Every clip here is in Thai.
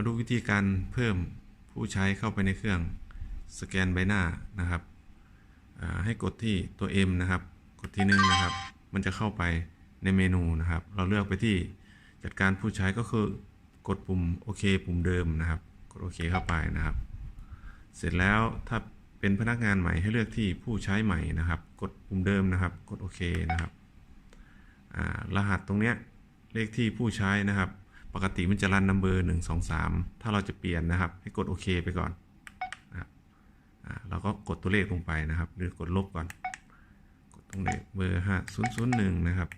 มาดูวิธีการเพิ่มผู้ใช้เข้าไปในเครื่องสแกนใบหน้านะครับ ให้กดที่ตัว M นะครับ กดที่หนึ่งนะครับ มันจะเข้าไปในเมนูนะครับ เราเลือกไปที่จัดการผู้ใช้ก็คือกดปุ่มโอเคปุ่มเดิมนะครับ กดโอเคเข้าไปนะครับ เสร็จแล้วถ้าเป็นพนักงานใหม่ให้เลือกที่ผู้ใช้ใหม่นะครับ กดปุ่มเดิมนะครับ กดโอเคนะครับรหัสตรงเนี้ยเลขที่ผู้ใช้นะครับ ปกติมันจะรันนัมเบอร์หนึ่งสองสามถ้าเราจะเปลี่ยนนะครับ ให้กดโอเคไปก่อนนะครับอ่าเราก็กดตัวเลขลงไปนะครับ หรือกดลบก่อน กดตรงเลขเบอร์ห้าศูนย์ศูนย์หนึ่งนะครับ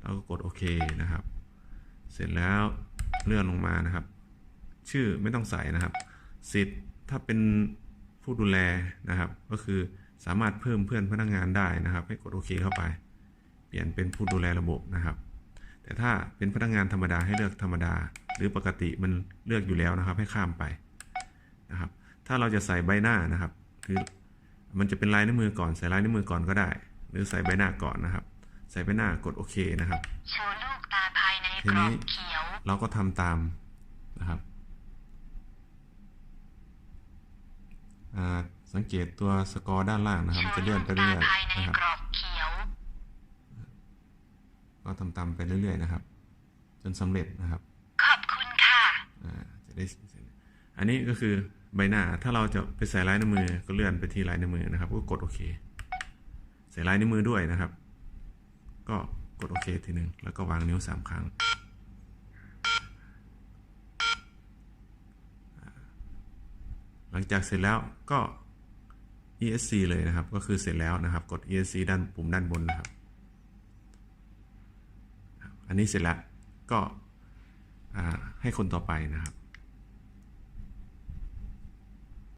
เราก็กดโอเคนะครับ เสร็จแล้วเลื่อนลงมานะครับ ชื่อไม่ต้องใส่นะครับ สิทธิ์ถ้าเป็นผู้ดูแลนะครับ ก็คือสามารถเพิ่มเพื่อนพนักงานได้นะครับ ให้กดโอเคเข้าไป เปลี่ยนเป็นผู้ดูแลระบบนะครับ แต่ถ้าเป็นพนักงานธรรมดาให้เลือกธรรมดา หรือปกติมันเลือกอยู่แล้วนะครับ ให้ข้ามไปนะครับ ถ้าเราจะใส่ใบหน้านะครับ คือมันจะเป็นลายนิ้วมือก่อนใส่ลายนิ้วมือก่อนก็ได้ หรือใส่ใบหน้าก่อนนะครับ ใส่ใบหน้ากดโอเคนะครับโชว์ลูกตาภายนทีนี้เราก็ทำตามนะครับสังเกตตัวสกอร์ด้านล่างนะครับ จะเลื่อนกไปเรื่อยนะครับ กรอบเขียวก็ทำตามไปเรื่อยๆนะครับ จนสำเร็จนะครับ ขอบคุณค่ะอ่าจะได้อันนี้ก็คือใบหน้าถ้าเราจะไปใส่ลายนิ้วมือก็เลื่อนไปที่ลายนิ้วมือนะครับ ก็กดโอเค ใส่ลายนิ้วมือด้วยนะครับ ก็กดโอเคทีหนึ่งแล้วก็วางนิ้วสามครั้งหลังจากเสร็จแล้วก็ ESC เลยนะครับ ก็คือเสร็จแล้วนะครับ กด ESC ด้านปุ่มด้านบนนะครับ อันนี้เสร็จแล้วก็ให้คนต่อไปนะครับ